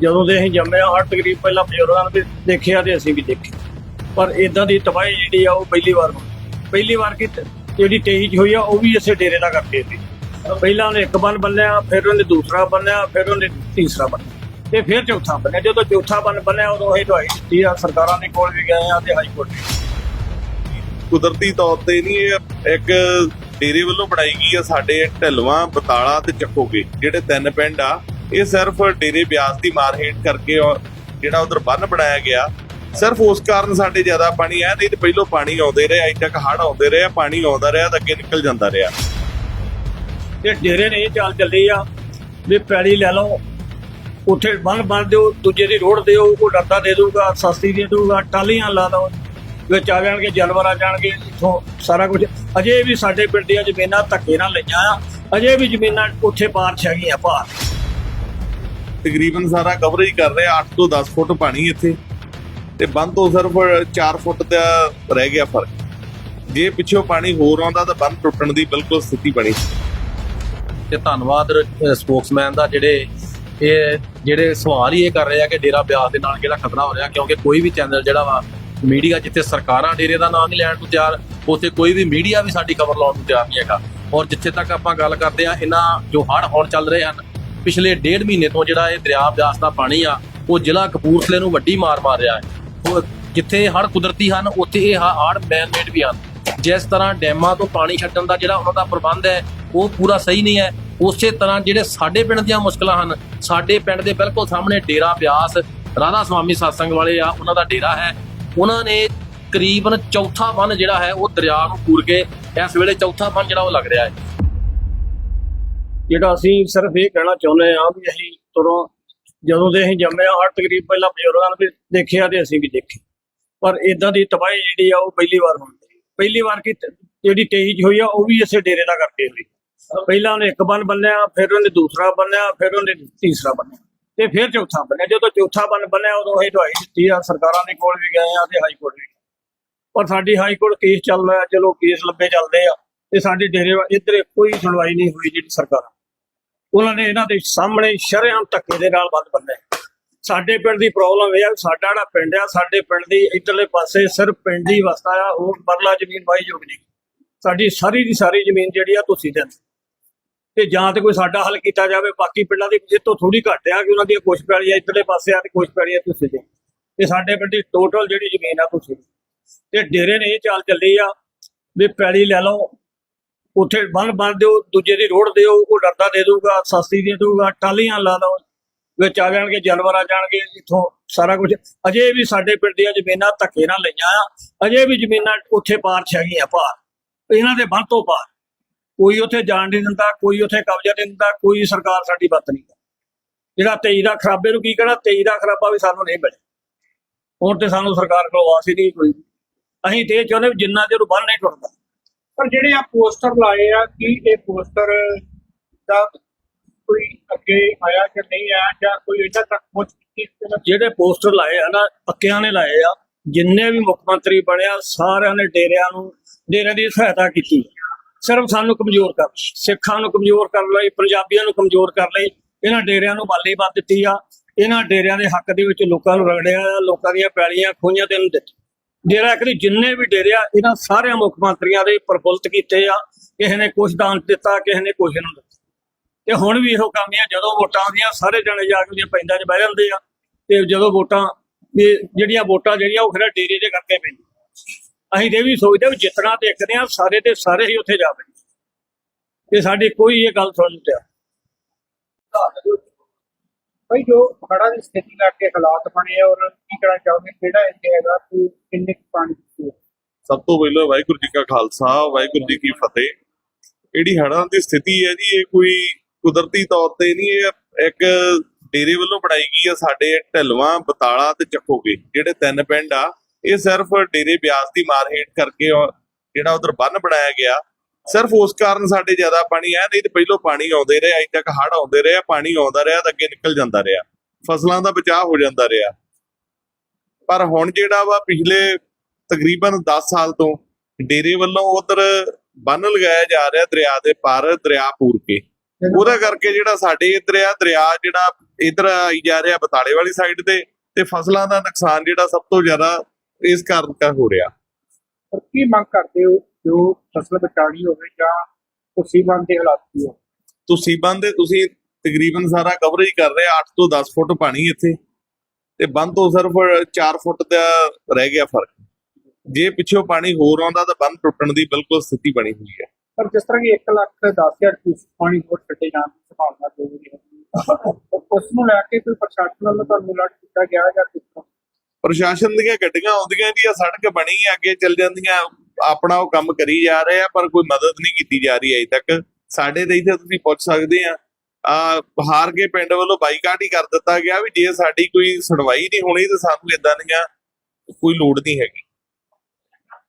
ਜਦੋਂ ਦੇ ਅਸੀਂ ਜੰਮੇ ਆ ਹਰ ਤਕਰੀਬ ਪਹਿਲਾਂ ਬਜ਼ੁਰਗਾਂ ਨੇ ਵੀ ਦੇਖਿਆ ਤੇ ਅਸੀਂ ਵੀ ਦੇਖੀ। ਪਰ ਇਦਾਂ ਦੀ ਤਬਾਹੀ ਜਿਹੜੀ ਆ, ਉਹ ਪਹਿਲੀ ਵਾਰ ਹੋਈ। ਪਹਿਲੀ ਵਾਰ ਕਿ ਜਿਹੜੀ 23 ਹੋਈ ਆ, ਉਹ ਵੀ ਇਸੇ ਡੇਰੇ ਦਾ ਕਰਕੇ ਸੀ ਪਹਿਲਾਂ ਉਹਨੇ ਇੱਕ ਬੰਨ ਬੰਨਿਆ, ਫਿਰ ਉਹਨੇ ਦੂਸਰਾ ਬੰਨਿਆ, ਫਿਰ ਉਹਨੇ ਤੀਸਰਾ ਬੰਨਿਆ। ਤੇ ਫਿਰ ਚੌਥਾ ਬੰਨਿਆ। ਜਦੋਂ ਚੌਥਾ ਬੰਨ ਬੰਨਿਆ, ਉਦੋਂ ਇਹ ਦਵਾਈ ਦਿੱਤੀ ਆ, ਸਰਕਾਰਾਂ ਦੇ ਕੋਲ ਵੀ ਗਏ ਆ ਤੇ ਹਾਈ ਕੋਰਟ ਵੀ ਕੁਦਰਤੀ ਤੌਰ ਤੇ ਨਹੀਂ, ਇਹ ਇੱਕ ਡੇਰੇ ਵੱਲੋਂ ਬਣਾਈ ਗਈ ਆ, ਸਾਡੇ ਢਲਵਾ, ਬਤਾਲਾ ਤੇ ਚੱਕੋਗੇ, ਜਿਹੜੇ ਤਿੰਨ ਪਿੰਡ ਆ ਇਹ ਸਿਰਫ ਡੇਰੇ ਬਿਆਸ ਦੀ ਮਾਰ ਹੇਠ ਕਰਕੇ ਜਿਹੜਾ ਉਧਰ ਬੰਨ ਬਣਾਇਆ ਗਿਆ, ਸਿਰਫ ਉਸ ਕਾਰਨ ਸਾਡੇ ਜ਼ਿਆਦਾ ਪਾਣੀ ਆਇਆ, ਨਹੀਂ ਤੇ ਪਹਿਲੋਂ ਪਾਣੀ ਆਉਂਦੇ ਰਹੇ, ਅਜੇ ਤੱਕ ਹੜ੍ਹ ਆਉਂਦੇ ਰਹੇ, ਪਾਣੀ ਆਉਂਦਾ ਰਿਹਾ ਤਾਂ ਅੱਗੇ ਨਿਕਲ ਜਾਂਦਾ ਰਿਹਾ। ਤੇ ਡੇਰੇ ਨੇ ਇਹ ਚਾਲ ਚੱਲੀ ਆ ਵੀ ਪੈੜੀ ਲੈ ਲਓ, ਉੱਥੇ ਬੰਨ ਬੰਨ ਦਿਓ, ਦੂਜੇ ਦੀ ਰੋੜ ਦਿਓ, ਉਹ ਡਰਦਾ ਦੇ ਦੂਗਾ ਸਸਤੀ ਦੇ ਦੂਗਾ ਟਾਲੀਆਂ ਲਾ ਲਓ, ਵਿੱਚ ਆ ਜਾਣਗੇ, ਜਾਨਵਰ ਆ ਜਾਣਗੇ, ਇਥੋਂ ਸਾਰਾ ਕੁਝ। ਅਜੇ ਵੀ ਸਾਡੇ ਪਿੰਡ ਦੀਆਂ ਜ਼ਮੀਨਾਂ ਧੱਕੇ ਨਾਲ ਲਈਆਂ ਆ, ਅਜੇ ਵੀ ਜ਼ਮੀਨਾਂ ਉੱਥੇ ਪਾਰ ਛ ਭਾਰ ਤਕਰੀਬਨ ਸਾਰਾ ਕਵਰੇਜ ਕਰ ਰਿਹਾ 8 ਤੋਂ 10 ਫੁੱਟ ਪਾਣੀ ਇੱਥੇ। ਤੇ ਬੰਦ ਤੋਂ ਸਿਰਫ 4 ਫੁੱਟ ਦਾ ਰਹਿ ਗਿਆ ਫ਼ਰਕ। ਜੇ ਪਿੱਛੋਂ ਪਾਣੀ ਹੋਰ ਆਉਂਦਾ ਤਾਂ ਬੰਦ ਟੁੱਟਣ ਦੀ ਬਿਲਕੁਲ ਸਥਿਤੀ ਬਣੀ ਤੇ ਧੰਨਵਾਦ ਸਪੋਕਸਮੈਨ ਦਾ ਜਿਹੜੇ ਇਹ ਜਿਹੜੇ ਸਵਾਲ ਹੀ ਇਹ ਕਰ ਰਹੇ ਆ ਕਿ ਡੇਰਾ ਬਿਆਸ ਦੇ ਨਾਲ ਕਿਹੜਾ ਖਤਰਾ ਹੋ ਰਿਹਾ, ਕਿਉਂਕਿ ਕੋਈ ਵੀ ਚੈਨਲ ਜਿਹੜਾ ਵਾ, ਮੀਡੀਆ ਜਿੱਥੇ ਸਰਕਾਰਾਂ ਡੇਰੇ ਦਾ ਨਾਮ ਨਹੀਂ ਲੈਣ ਨੂੰ ਤਿਆਰ, ਉੱਥੇ ਕੋਈ ਵੀ ਮੀਡੀਆ ਵੀ ਸਾਡੀ ਖਬਰ ਲਾਉਣ ਨੂੰ ਤਿਆਰ ਨਹੀਂ ਹੈਗਾ। ਔਰ ਜਿੱਥੇ ਤੱਕ ਆਪਾਂ ਗੱਲ ਕਰਦੇ ਆ, ਇਹਨਾਂ ਜੋ ਹੜ ਹੁਣ ਚੱਲ ਰਹੇ ਹਨ ਪਿਛਲੇ ਡੇਢ ਮਹੀਨੇ ਤੋਂ ਜਿਹੜਾ ਇਹ ਦਰਿਆ ਬਿਆਸ ਦਾ ਪਾਣੀ ਆ, ਉਹ ਜ਼ਿਲ੍ਹਾ ਕਪੂਰਥਲੇ ਨੂੰ ਵੱਡੀ ਮਾਰ ਮਾਰ ਰਿਹਾ ਹੈ। ਜਿੱਥੇ ਹੜ੍ਹ ਕੁਦਰਤੀ ਹਨ, ਉੱਥੇ ਇਹ ਹੜ ਮੈਨ ਵੀ ਹਨ। ਜਿਸ ਤਰ੍ਹਾਂ ਡੈਮਾਂ ਤੋਂ ਪਾਣੀ ਛੱਡਣ ਦਾ ਜਿਹੜਾ ਉਹਨਾਂ ਦਾ ਪ੍ਰਬੰਧ ਹੈ, ਉਹ ਪੂਰਾ ਸਹੀ ਨਹੀਂ ਹੈ। ਉਸੇ ਤਰ੍ਹਾਂ ਜਿਹੜੇ ਸਾਡੇ ਪਿੰਡ ਦੀਆਂ ਮੁਸ਼ਕਲਾਂ ਹਨ, ਸਾਡੇ ਪਿੰਡ ਦੇ ਬਿਲਕੁਲ ਸਾਹਮਣੇ ਡੇਰਾ ਬਿਆਸ, ਰਾਧਾ ਸਵਾਮੀ satsang ਵਾਲੇ ਆ, ਉਹਨਾਂ ਦਾ ਡੇਰਾ ਹੈ। ਉਹਨਾਂ ਨੇ ਕਰੀਬਨ ਚੌਥਾ ਬੰਨ ਜਿਹੜਾ ਹੈ, ਉਹ ਦਰਿਆ ਨੂੰ ਪੂਰ ਕੇ ਇਸ ਵੇਲੇ ਚੌਥਾ ਬੰਨ ਜਿਹੜਾ ਉਹ ਲੱਗ ਰਿਹਾ ਹੈ। ਜਿਹੜਾ ਅਸੀਂ ਸਿਰਫ ਇਹ ਕਹਿਣਾ ਚਾਹੁੰਦੇ ਆ ਵੀ ਅਸੀਂ ਤੁਰੋਂ ਜਦੋਂ ਦੇ ਅਸੀਂ ਜੰਮੇ ਆ ਹਰ ਤਕਰੀਬ ਪਹਿਲਾਂ ਬਜ਼ੁਰਗਾਂ ਨੇ ਵੀ ਦੇਖਿਆ ਤੇ ਅਸੀਂ ਵੀ ਦੇਖੀ। ਪਰ ਇਦਾਂ ਦੀ ਤਬਾਹੀ ਜਿਹੜੀ ਆ, ਉਹ ਪਹਿਲੀ ਵਾਰ ਹੋਈ ਪਹਿਲੀ ਵਾਰ ਕਿ ਜਿਹੜੀ 23 ਹੋਈ ਆ, ਉਹ ਵੀ ਇਸੇ ਡੇਰੇ ਦਾ ਕਰਕੇ ਹੋਈ। ਪਹਿਲਾਂ ਉਹਨੇ ਇੱਕ ਬੰਨ ਬੰਨਿਆ, ਫਿਰ ਉਹਨੇ ਦੂਸਰਾ ਬੰਨਿਆ, ਫਿਰ ਉਹਨੇ ਤੀਸਰਾ ਬੰਨਿਆ। ਤੇ ਫਿਰ ਚੌਥਾ ਬੰਨਿਆ। ਜਦੋਂ ਚੌਥਾ ਬੰਨ ਬੰਨਿਆ, ਉਦੋਂ ਅਸੀਂ ਦਵਾਈ ਦਿੱਤੀ ਆ। ਸਰਕਾਰਾਂ ਦੇ ਕੋਲ ਵੀ ਗਏ ਆ ਤੇ ਹਾਈ ਕੋਰਟ ਵੀ। ਪਰ ਸਾਡੀ ਹਾਈ ਕੋਰਟ ਕੇਸ ਚੱਲ ਰਿਹਾ, ਚਲੋ ਕੇਸ ਲੰਬੇ ਚੱਲਦੇ ਆ। ਤੇ ਸਾਡੇ ਡੇਰੇ ਵਾ- ਇੱਧਰ ਕੋਈ ਸੁਣਵਾਈ ਨਹੀਂ ਹੋਈ ਜਿਹੜੀ ਸਰਕਾਰਾਂ। ਉਹਨਾਂ ਨੇ ਇਹਨਾਂ ਦੇ ਸਾਹਮਣੇ ਸ਼ਰੇਆਮ ਧੱਕੇ ਦੇ ਨਾਲ ਬੰਦ ਬੰਨੇ। ਸਾਡੇ ਪਿੰਡ ਦੀ ਪ੍ਰੋਬਲਮ ਇਹ ਆ, ਸਾਡਾ ਜਿਹੜਾ ਪਿੰਡ ਆ, ਸਾਡੇ ਪਿੰਡ ਦੀ ਇੱਧਰਲੇ ਪਾਸੇ ਸਿਰਫ ਪਿੰਡ ਦੀ ਵਸਤਾ ਆ, ਹੋਰ ਪਰਲਾ ਜ਼ਮੀਨ ਵਾਹੀਯੋਗ ਨਹੀਂ। ਸਾਡੀ ਸਾਰੀ ਦੀ ਸਾਰੀ ਜ਼ਮੀਨ ਜਿਹੜੀ ਆ ਤੁਸੀਂ ਦੇ ਤੇ ਜਾਂ ਤੇ ਕੋਈ ਸਾਡਾ ਹੱਲ ਕੀਤਾ ਜਾਵੇ, ਬਾਕੀ ਪਿੰਡਾਂ ਦੀ ਇਹ ਤੋਂ ਥੋੜੀ ਘੱਟ ਆ ਕਿ ਉਹਨਾਂ ਦੀਆਂ ਕੁਛ ਪੈਲੀਆਂ ਇੱਧਰਲੇ ਪਾਸੇ ਆ ਤੇ ਕੁਛ ਪੈਲੀਆਂ ਤੁਸੀਂ ਦੇ ਤੇ ਸਾਡੇ ਪਿੰਡ ਦੀ ਟੋਟਲ ਜਿਹੜੀ ਜ਼ਮੀਨ ਆ ਤੁਸੀਂ ਤੇ ਡੇਰੇ ਨੇ ਇਹ ਚਾਲ ਚੱਲੀ ਆ ਵੀ ਪੈਲੀ ਲੈ ਲਓ ਉੱਥੇ ਬੰਨ ਬੰਨ ਦਿਓ, ਦੂਜੇ ਦੀ ਰੋਡ ਦਿਓ, ਉਹ ਡਰਦਾ ਦੇ ਦੂਗਾ ਸਸਤੀ ਦੇ ਦੂਗਾ ਟਾਲੀਆਂ ਲਾ ਲਓ, ਵਿੱਚ ਆ ਜਾਣਗੇ, ਜਾਨਵਰ ਆ ਜਾਣਗੇ, ਇੱਥੋਂ ਸਾਰਾ ਕੁਝ। ਅਜੇ ਵੀ ਸਾਡੇ ਪਿੰਡ ਦੀਆਂ ਜ਼ਮੀਨਾਂ ਧੱਕੇ ਨਾਲ ਲਈਆਂ ਆ। ਅਜੇ ਵੀ ਜ਼ਮੀਨਾਂ ਉੱਥੇ ਪਾਰ ਛ ਗਈਆਂ ਪਾਰ। ਇਹਨਾਂ ਦੇ ਬੰਨ ਤੋਂ ਪਾਰ। ਕੋਈ ਉੱਥੇ ਜਾਣ ਨਹੀਂ ਦਿੰਦਾ, ਕੋਈ ਉੱਥੇ ਕਬਜ਼ਾ ਨਹੀਂ ਦਿੰਦਾ, ਕੋਈ ਸਰਕਾਰ ਸਾਡੀ ਬਾਤ ਨਹੀਂ ਕਰਦੀ। ਜਿਹੜਾ 23 ਦਾ ਖਰਾਬੇ ਨੂੰ ਕੀ ਕਹਿਣਾ 23 ਦਾ ਖਰਾਬਾ ਵੀ ਸਾਨੂੰ ਨਹੀਂ ਮਿਲਿਆ। ਹੁਣ ਤੇ ਸਾਨੂੰ ਸਰਕਾਰ ਕੋਲ ਆਸ ਹੀ ਨਹੀਂ ਕੋਈ। ਅਸੀਂ ਤੇ ਇਹ ਚਾਹੁੰਦੇ ਜਿੰਨਾ ਚਿਰ ਬੰਨ ਨਹੀਂ ਟੁੱਟਦਾ। ਪਰ ਜਿਹੜੇ ਆ ਪੋਸਟਰ ਲਾਏ ਆ ਕੀ ਇਹ ਪੋਸਟਰ ਦਾ ਕੋਈ ਅੱਗੇ ਆਇਆ ਕਿ ਨਹੀਂ ਆਇਆ ਜਾਂ ਕੋਈ ਇਹਨਾਂ ਤੱਕ ਪਹੁੰਚ ਕੀਤੀ ਜਿਹੜੇ ਪੋਸਟਰ ਲਾਏ ਆ ਨਾ ਪੱਕਿਆਂ ਨੇ ਲਾਏ ਆ ਜਿੰਨੇ ਵੀ ਮੁੱਖ ਮੰਤਰੀ ਬਣਿਆ ਸਾਰਿਆਂ ਨੇ ਡੇਰਿਆਂ ਨੂੰ ਡੇਰਿਆਂ ਦੀ ਸਹਾਇਤਾ ਕੀਤੀ। ਸਿਰਫ ਸਾਨੂੰ ਕਮਜ਼ੋਰ ਕਰ ਸਿੱਖਾਂ ਨੂੰ ਕਮਜ਼ੋਰ ਕਰਨ ਲਈ ਪੰਜਾਬੀਆਂ ਨੂੰ ਕਮਜ਼ੋਰ ਕਰਨ ਲਈ ਇਹਨਾਂ ਡੇਰਿਆਂ ਨੂੰ ਬਾਲੀ ਵੱਧ ਦਿੱਤੀ ਆ। ਇਹਨਾਂ ਡੇਰਿਆਂ ਦੇ ਹੱਕ ਦੇ ਵਿੱਚ ਲੋਕਾਂ ਨੂੰ ਰਗੜਿਆ ਆ, ਲੋਕਾਂ ਦੀਆਂ ਪੈਲੀਆਂ ਖੋਈਆਂ ਤੇ ਨੂੰ ਦਿੱਤੀ। ਡੇਰਾ ਇੱਕ ਜਿੰਨੇ ਵੀ ਡੇਰੇ ਆ, ਇਹਨਾਂ ਸਾਰਿਆਂ ਮੁੱਖ ਮੰਤਰੀਆਂ ਦੇ ਪ੍ਰਫੁੱਲਤ ਕੀਤੇ ਆ, ਕਿਸੇ ਨੇ ਕੁਛ ਦਾਨ ਦਿੱਤਾ, ਕਿਸੇ ਨੇ ਕੁਛ ਨੂੰ ਦਿੱਤਾ। ਤੇ ਹੁਣ ਵੀ ਇਹੋ ਕੰਮ ਆ, ਜਦੋਂ ਵੋਟਾਂ ਆਉਂਦੀਆਂ ਸਾਰੇ ਜਣੇ ਜਾ ਕੇ ਉਹਦੀਆਂ 'ਚ ਬਹਿ ਜਾਂਦੇ ਆ, ਤੇ ਜਦੋਂ ਵੋਟਾਂ ਜਿਹੜੀਆਂ ਵੋਟਾਂ ਜਿਹੜੀਆਂ ਉਹ ਫਿਰ ਡੇਰੇ ਦੇ ਕਰਕੇ ਪੈਂਦੀਆਂ। ਅਸੀਂ ਤੇ ਇਹ ਵੀ ਸੋਚਦੇ ਵੀ ਜਿੱਤਣਾ ਤੇ ਇੱਕ ਆ, ਸਾਰੇ ਤੇ ਸਾਰੇ ਹੀ ਉੱਥੇ ਜਾ ਪੈਂਦੇ। ਤੇ ਸਾਡੀ ਕੋਈ ਇਹ ਗੱਲ ਸੁਣ ਤੇ ਭਾਈ ਜੋ ਹੜ੍ਹਾਂ ਦੀ ਸਥਿਤੀ ਲੱਗ ਕੇ ਹਾਲਾਤ ਬਣੇ ਆ ਔਰ ਕੀ ਕਹਿਣਾ ਚਾਹੁੰਦੇ ਕਿਹੜਾ ਇੱਥੇ ਹੈਗਾ ਕਿ ਕਿੰਨੇ ਕੁ ਪਾਣੀ ਦੀ ਸਭ ਤੋਂ ਪਹਿਲਾਂ ਵਾਹਿਗੁਰੂ ਜੀ ਕਾ ਖਾਲਸਾ, ਵਾਹਿਗੁਰੂ ਜੀ ਕੀ ਫਤਿਹ। ਜਿਹੜੀ ਹੜ੍ਹਾਂ ਦੀ ਸਥਿਤੀ ਹੈ ਜੀ, ਇਹ ਕੋਈ ਕੁਦਰਤੀ ਤੌਰ ਤੇ ਨਹੀਂ, ਇਹ ਇੱਕ ਡੇਰੇ ਵੱਲੋਂ ਬਣਾਈ ਗਈ ਆ ਸਾਡੇ ਢਲਵਾ, ਬਤਾਲਾ ਤੇ ਚੱਕੋਗੇ ਜਿਹੜੇ ਤਿੰਨ ਪਿੰਡ ਆ, ਇਹ ਸਿਰਫ ਡੇਰੇ ਬਿਆਸ ਦੀ ਮਾਰ ਹੇਠ ਕਰਕੇ ਜਿਹੜਾ ਉਧਰ ਬੰਨ ਬਣਾਇਆ ਗਿਆ। ਸਿਰਫ ਉਸ ਕਾਰਨ ਸਾਡੇ ਜ਼ਿਆਦਾ ਪਾਣੀ ਆਇਆ, ਨਹੀਂ ਤੇ ਪਹਿਲੋਂ ਪਾਣੀ ਆਉਂਦੇ ਰਹੇ, ਅਜੇ ਤੱਕ ਹੜ ਆਉਂਦੇ ਰਹੇ, ਪਾਣੀ ਆਉਂਦਾ ਰਿਹਾ ਤਾਂ ਅੱਗੇ ਨਿਕਲ ਜਾਂਦਾ ਰਿਹਾ। ਫਸਲਾਂ ਦਾ ਬਚਾਅ ਹੋ ਜਾਂਦਾ ਰਿਹਾ। ਪਰ ਹੁਣ ਜਿਹੜਾ ਵਾ ਪਿਛਲੇ ਤਕਰੀਬਨ 10 ਸਾਲ ਤੋਂ ਡੇਰੇ ਵੱਲੋਂ ਉਧਰ ਬੰਨ ਲਗਾਇਆ ਜਾ ਰਿਹਾ ਦਰਿਆ ਦੇ ਪਾਰ ਦਰਿਆ ਪੂਰ ਕੇ। ਉਹਦਾ ਕਰਕੇ ਜਿਹੜਾ ਸਾਡੇ ਇੱਧਰ ਆ ਦਰਿਆ ਜਿਹੜਾ ਇੱਧਰ ਆਈ ਜਾ ਰਿਹਾ ਬਤਾਲੇ ਵਾਲੀ ਸਾਈਡ ਤੇ ਤੇ ਫਸਲਾਂ ਦਾ ਨੁਕਸਾਨ ਜਿਹੜਾ ਸਭ ਤੋਂ ਜ਼ਿਆਦਾ ਇਸ ਕਾਰਨ ਕਾ ਹੋ ਰਿਹਾ। ਪਰ ਕੀ ਮੰਗ ਕਰਦੇ ਹੋ? ਜੋ ਫਸਲ ਬਚਾਣੀ ਹੋਵੇ ਜਾਂ ਉਸੇ ਬੰਦ ਦੇ ਹਾਲਾਤ ਕੀ ਹੋ? ਤੁਸੀਂ ਬੰਦ ਦੇ ਤੁਸੀਂ ਤਕਰੀਬਨ ਸਾਰਾ ਕਵਰੇਜ ਕਰ ਰਹੇ 8 ਤੋਂ 10 ਫੁੱਟ ਪਾਣੀ ਇੱਥੇ। ਤੇ ਬੰਦ ਤੋਂ ਸਿਰਫ 4 ਫੁੱਟ ਦਾ ਰਹਿ ਗਿਆ ਫ਼ਰਕ। ਜੇ ਪਿੱਛੋਂ ਪਾਣੀ ਹੋਰ ਆਉਂਦਾ ਤਾਂ ਬੰਦ ਟੁੱਟਣ ਦੀ ਬਿਲਕੁਲ ਸਥਿਤੀ ਬਣੀ ਹੋਈ ਹੈ। ਪਰ ਜਿਸ ਤਰ੍ਹਾਂ ਕਿ 1 ਲੱਖ 10000 ਕਿਊਸਕ ਪਾਣੀ ਹੋਰ ਛੱਡੇ ਜਾਣ ਦੀ ਸੰਭਾਵਨਾ ਹੋ ਰਹੀ ਹੈ। ਉਸ ਨੂੰ ਲੈ ਕੇ ਕੋਈ ਪ੍ਰਸ਼ਾਸਨ ਵੱਲੋਂ ਤੁਹਾਨੂੰ ਅਲਰਟ ਕੀਤਾ ਗਿਆ ਜਾਂ ਕਿਸ ਤਰ੍ਹਾਂ? ਪ੍ਰਸ਼ਾਸਨ ਦੀਆਂ ਗੱਡੀਆਂ ਆਉਂਦੀਆਂ ਜੀ ਆ ਸੜਕ ਬਣੀ ਅੱਗੇ ਚੱਲ ਜਾਂਦੀਆਂ ਆਪਣਾ ਉਹ ਕੰਮ ਕਰੀ ਜਾ ਰਹੇ ਆ ਪਰ ਕੋਈ ਮਦਦ ਨਹੀਂ ਕੀਤੀ ਜਾ ਰਹੀ ਅਜੇ ਤੱਕ। ਸਾਡੇ ਤੇ ਇੱਥੇ ਤੁਸੀਂ ਪੁੱਛ ਸਕਦੇ ਆ ਆ ਹਾਰ ਕੇ ਪਿੰਡ ਵੱਲੋਂ ਬਾਈਕਾਟ ਹੀ ਕਰ ਦਿੱਤਾ ਗਿਆ ਵੀ ਜੇ ਸਾਡੀ ਕੋਈ ਸੁਣਵਾਈ ਨਹੀਂ ਹੋਣੀ ਤਾਂ ਸਾਨੂੰ ਇਦਾਂ ਦੀਆਂ ਕੋਈ ਲੋੜ ਨਹੀਂ ਹੈਗੀ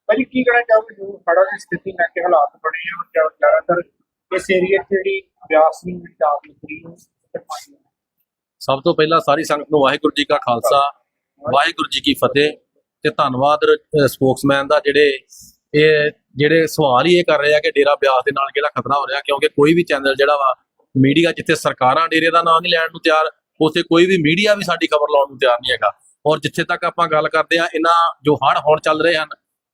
ਭਾਜੀ ਕੀ ਕਹਿਣਾ ਚਾਹੋਗੇ ਜੋ ਹੜ੍ਹਾਂ ਦੀ ਸਥਿਤੀ ਲੈ ਕੇ ਹਾਲਾਤ ਬਣੇ ਆ ਜਾਂ ਜ਼ਿਆਦਾਤਰ ਇਸ ਏਰੀਆ 'ਚ ਜਿਹੜੀ ਬਿਆਸ ਨੂੰ ਪਾਣੀ ਹੈ। ਸਭ ਤੋਂ ਪਹਿਲਾਂ ਸਾਰੀ ਸੰਗਤ ਨੂੰ ਵਾਹਿਗੁਰੂ ਜੀ ਕਾ ਖਾਲਸਾ ਵਾਹਿਗੁਰੂ ਜੀ ਕੀ ਫਤਿਹ ਤੇ ਧੰਨਵਾਦ ਸਪੋਕਸਮੈਨ ਦਾ ਜਿਹੜੇ ਇਹ ਜਿਹੜੇ ਸਵਾਲ ਹੀ ਇਹ ਕਰ ਰਹੇ ਆ ਕਿ ਡੇਰਾ ਬਿਆਸ ਦੇ ਨਾਲ ਕਿਹੜਾ ਖਤਰਾ ਹੋ ਰਿਹਾ ਕਿਉਂਕਿ ਕੋਈ ਵੀ ਚੈਨਲ ਜਿਹੜਾ ਵਾ ਮੀਡੀਆ ਜਿੱਥੇ ਸਰਕਾਰਾਂ ਡੇਰੇ ਦਾ ਨਾਮ ਨਹੀਂ ਲੈਣ ਨੂੰ ਤਿਆਰ, ਉੱਥੇ ਕੋਈ ਵੀ ਮੀਡੀਆ ਵੀ ਸਾਡੀ ਖਬਰ ਲਾਉਣ ਨੂੰ ਤਿਆਰ ਨਹੀਂ ਹੈਗਾ। ਔਰ ਜਿੱਥੇ ਤੱਕ ਆਪਾਂ ਗੱਲ ਕਰਦੇ ਆ ਇਹਨਾਂ ਜੋ ਹੜ੍ਹ ਹੁਣ ਚੱਲ ਰਹੇ ਹਨ,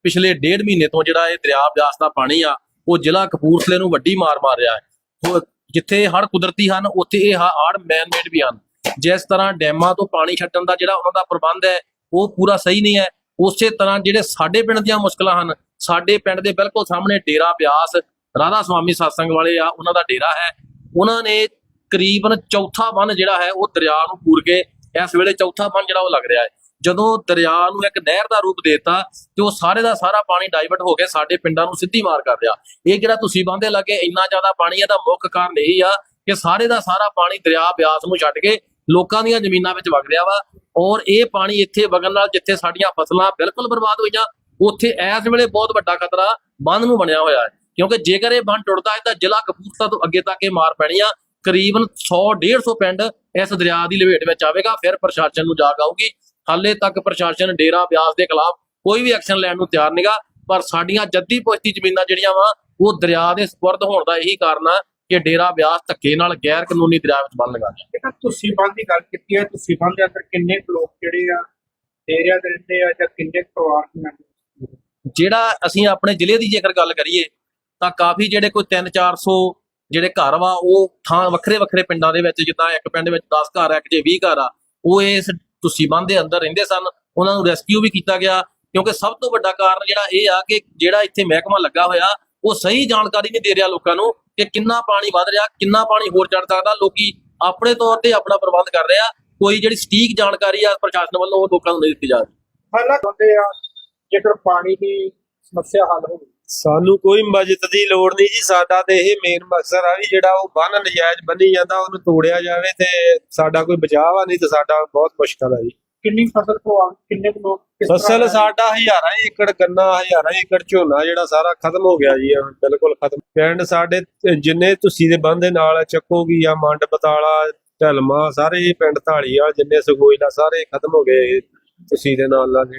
ਪਿਛਲੇ ਡੇਢ ਮਹੀਨੇ ਤੋਂ ਜਿਹੜਾ ਇਹ ਦਰਿਆ ਬਿਆਸ ਦਾ ਪਾਣੀ ਆ, ਉਹ ਜ਼ਿਲ੍ਹਾ ਕਪੂਰਥਲੇ ਨੂੰ ਵੱਡੀ ਮਾਰ ਮਾਰ ਰਿਹਾ ਹੈ। ਉਹ ਜਿੱਥੇ ਹੜ੍ਹ ਕੁਦਰਤੀ ਹਨ, ਉੱਥੇ ਇਹ ਹੜ੍ਹ ਮੈਨਮੇਡ ਵੀ ਹਨ। ਜਿਸ ਤਰ੍ਹਾਂ ਡੈਮਾਂ ਤੋਂ ਪਾਣੀ ਛੱਡਣ ਦਾ ਜਿਹੜਾ ਉਹਨਾਂ ਦਾ ਪ੍ਰਬੰਧ ਹੈ, ਉਹ ਪੂਰਾ ਸਹੀ ਨਹੀਂ ਹੈ। ਉਸੇ ਤਰ੍ਹਾਂ ਜਿਹੜੇ ਸਾਡੇ ਪਿੰਡ ਦੀਆਂ ਮੁਸ਼ਕਲਾਂ ਹਨ, ਸਾਡੇ ਪਿੰਡ ਦੇ ਬਿਲਕੁਲ ਸਾਹਮਣੇ ਡੇਰਾ ਬਿਆਸ, ਰਾਧਾ ਸਵਾਮੀ satsang ਵਾਲੇ ਆ, ਉਹਨਾਂ ਦਾ ਡੇਰਾ ਹੈ। ਉਹਨਾਂ ਨੇ ਕਰੀਬਨ ਚੌਥਾ ਬੰਨ ਜਿਹੜਾ ਹੈ, ਉਹ ਦਰਿਆ ਨੂੰ ਪੂਰ ਕੇ ਇਸ ਵੇਲੇ ਚੌਥਾ ਬੰਨ ਜਿਹੜਾ ਉਹ ਲੱਗ ਰਿਹਾ ਹੈ। ਜਦੋਂ ਦਰਿਆ ਨੂੰ ਇੱਕ ਨਹਿਰ ਦਾ ਰੂਪ ਦਿੱਤਾ ਤੇ ਉਹ ਸਾਰੇ ਦਾ ਸਾਰਾ ਪਾਣੀ ਡਾਈਵਰਟ ਹੋ ਕੇ ਸਾਡੇ ਪਿੰਡਾਂ ਨੂੰ ਸਿੱਧੀ ਮਾਰ ਕਰ ਰਿਹਾ। ਇਹ ਜਿਹੜਾ ਤੁਸੀਂ ਬੰਦੇ ਲੱਗੇ? ਇੰਨਾ ਜ਼ਿਆਦਾ ਪਾਣੀ ਇਹਦਾ ਮੁੱਖ ਕਾਰਨ ਇਹੀ ਆ ਕਿ ਸਾਰੇ ਦਾ ਸਾਰਾ ਪਾਣੀ ਦਰਿਆ ਬਿਆਸ ਨੂੰ ਛੱਡ ਕੇ ਲੋਕਾਂ ਦੀਆਂ ਜ਼ਮੀਨਾਂ ਵਿੱਚ ਵਗ ਰਿਹਾ ਵਾ ਔਰ ਇਹ ਪਾਣੀ ਇੱਥੇ ਵਗਣ ਨਾਲ ਜਿੱਥੇ ਸਾਡੀਆਂ ਫਸਲਾਂ ਬਿਲਕੁਲ ਬਰਬਾਦ ਹੋਈਆਂ, ਉੱਥੇ ਇਸ ਵੇਲੇ ਬਹੁਤ ਵੱਡਾ ਖਤਰਾ ਬੰਦ ਨੂੰ ਬਣਿਆ ਹੋਇਆ ਹੈ। ਕਿਉਂਕਿ ਜੇਕਰ ਇਹ ਬੰਦ ਟੁੱਟਦਾ ਹੈ ਤਾਂ ਜ਼ਿਲ੍ਹਾ ਕਪੂਰਥਲਾ ਤੋਂ ਅੱਗੇ ਤੱਕ ਇਹ ਮਾਰ ਪੈਣੀ ਆ। ਕਰੀਬਨ 100 150 ਪਿੰਡ ਇਸ ਦਰਿਆ ਦੀ ਲਪੇਟ ਵਿੱਚ ਆਵੇਗਾ ਫਿਰ ਪ੍ਰਸ਼ਾਸਨ ਨੂੰ ਜਾਗ ਆਊਗੀ। ਹਾਲੇ ਤੱਕ ਪ੍ਰਸ਼ਾਸਨ ਡੇਰਾ ਬਿਆਸ ਦੇ ਖਿਲਾਫ ਕੋਈ ਵੀ ਐਕਸ਼ਨ ਲੈਣ ਨੂੰ ਤਿਆਰ ਨਹੀਂਗਾ ਪਰ ਸਾਡੀਆਂ ਜੱਦੀ ਪੁਸ਼ਤੀ ਜ਼ਮੀਨਾਂ ਜਿਹੜੀਆਂ ਵਾ ਉਹ ਦਰਿਆ ਦੇ ਸਪੁਰਦ ਹੋਣ ਦਾ ਇਹੀ ਕਾਰਨ ਆ ਕਿ ਡੇਰਾ ਬਿਆਸ ਧੱਕੇ ਨਾਲ ਗੈਰ ਕਾਨੂੰਨੀ ਦਰਿਆ ਵਿੱਚ ਬੰਨ ਲਗਾ ਰਿਹਾ ਜਿਹੜਾ ਤੁਸੀਂ ਬੰਦ ਦੀ ਗੱਲ ਕੀਤੀ ਹੈ ਤੁਸੀਂ ਬੰਦ ਦੇ ਅੰਦਰ ਕਿੰਨੇ ਲੋਕ ਜਿਹੜੇ ਆ ਏਰੀਆ ਦੇ ਰਹਿੰਦੇ ਆ ਜਾਂ ਕਿੰਨੇ ਪਰਿਵਾਰ ਦੇ ਮੈਂਬਰ? ਜਿਹੜਾ ਅਸੀਂ ਆਪਣੇ ਜ਼ਿਲ੍ਹੇ ਦੀ ਜੇਕਰ ਗੱਲ ਕਰੀਏ ਤਾਂ ਕਾਫੀ ਜਿਹੜੇ ਕੋਈ 3-400 ਜਿਹੜੇ ਘਰ ਵਾ, ਉਹ ਥਾਂ ਵੱਖਰੇ ਵੱਖਰੇ ਪਿੰਡਾਂ ਦੇ ਵਿੱਚ, ਜਿੱਦਾਂ ਇੱਕ ਪਿੰਡ ਵਿੱਚ 10 ਘਰ ਆ, ਇੱਕ ਜੇ 20 ਘਰ ਆ, ਉਹ ਇਸ ਤੁਸੀਂ ਬੰਦ ਦੇ ਅੰਦਰ ਰਹਿੰਦੇ ਸਨ। ਉਹਨਾਂ ਨੂੰ ਰੈਸਕਿਊ ਵੀ ਕੀਤਾ ਗਿਆ, ਕਿਉਂਕਿ ਸਭ ਤੋਂ ਵੱਡਾ ਕਾਰਨ ਜਿਹੜਾ ਇਹ ਆ ਕਿ ਜਿਹੜਾ ਇੱਥੇ ਮਹਿਕਮਾ ਲੱਗਾ ਹੋਇਆ, ਉਹ ਸਹੀ ਜਾਣਕਾਰੀ ਨਹੀਂ ਦੇ ਰਿਹਾ ਲੋਕਾਂ ਨੂੰ ਕਿ ਕਿੰਨਾ ਪਾਣੀ ਵੱਧ ਰਿਹਾ, ਕਿੰਨਾ ਪਾਣੀ ਹੋਰ ਚੜ ਸਕਦਾ। ਲੋਕੀ ਆਪਣੇ ਤੌਰ ਤੇ ਆਪਣਾ ਪ੍ਰਬੰਧ ਕਰ ਰਹੇ ਆ, ਕੋਈ ਜਿਹੜੀ ਸਟੀਕ ਜਾਣਕਾਰੀ ਆ ਪ੍ਰਸ਼ਾਸਨ ਵੱਲੋਂ ਉਹ ਲੋਕਾਂ ਨੂੰ ਨਹੀਂ ਦਿੱਤੀ ਜਾ ਰਹੀ। ਹਾਲਾਤ ਹੁੰਦੇ ਆ, ਜੇਕਰ ਪਾਣੀ ਦੀ ਸਮੱਸਿਆ ਹੱਲ ਹੋਵੇ ਸਾਨੂੰ ਕੋਈ ਮਦਦ ਦੀ ਲੋੜ ਨਹੀਂ ਜੀ। ਸਾਡਾ ਤੇ ਇਹ ਮੇਨ ਮਕਸਦ ਆ ਵੀ ਜਿਹੜਾ ਉਹ ਬੰਨ ਨਜਾਇਜ਼ ਬੰਨੀ ਜਾਂਦਾ ਉਹਨੂੰ ਤੋੜਿਆ ਜਾਵੇ ਤੇ ਸਾਡਾ ਕੋਈ ਬਚਾਅ ਆ ਨਹੀਂ ਤੇ ਸਾਡਾ ਬਹੁਤ ਮੁਸ਼ਕਲ ਆ ਜੀ। ਕਿੰਨੀ ਫਸਲ ਤੋਂ ਕਿੰਨੇ ਕੁ ਲੋਕ ਕਿਸ ਤਰ੍ਹਾਂ ਫਸਲ ਸਾਡਾ ਹਜ਼ਾਰਾਂ ਏਕੜ ਗੰਨਾ ਹਜ਼ਾਰਾਂ ਏਕੜ ਝੋਨਾ ਜਿਹੜਾ ਸਾਰਾ ਖਤਮ ਹੋ ਗਿਆ ਜੀ ਹੁਣ ਬਿਲਕੁਲ ਖਤਮ। ਪਿੰਡ ਸਾਡੇ ਜਿੰਨੇ ਤੁਸੀਂ ਦੇ ਬੰਦ ਦੇ ਨਾਲ ਚੱਕੋਗੀ ਆ ਮੰਡ ਬਤਾਲਾ ਢਲਮਾ ਸਾਰੇ ਪਿੰਡ ਢਾਲੀਵਾਲ ਜਿੰਨੇ ਸਗੋਈ ਦਾ ਸਾਰੇ ਖਤਮ ਹੋ ਗਏ ਤੁਸੀਂ ਦੇ ਨਾਲ ਨਾਲ।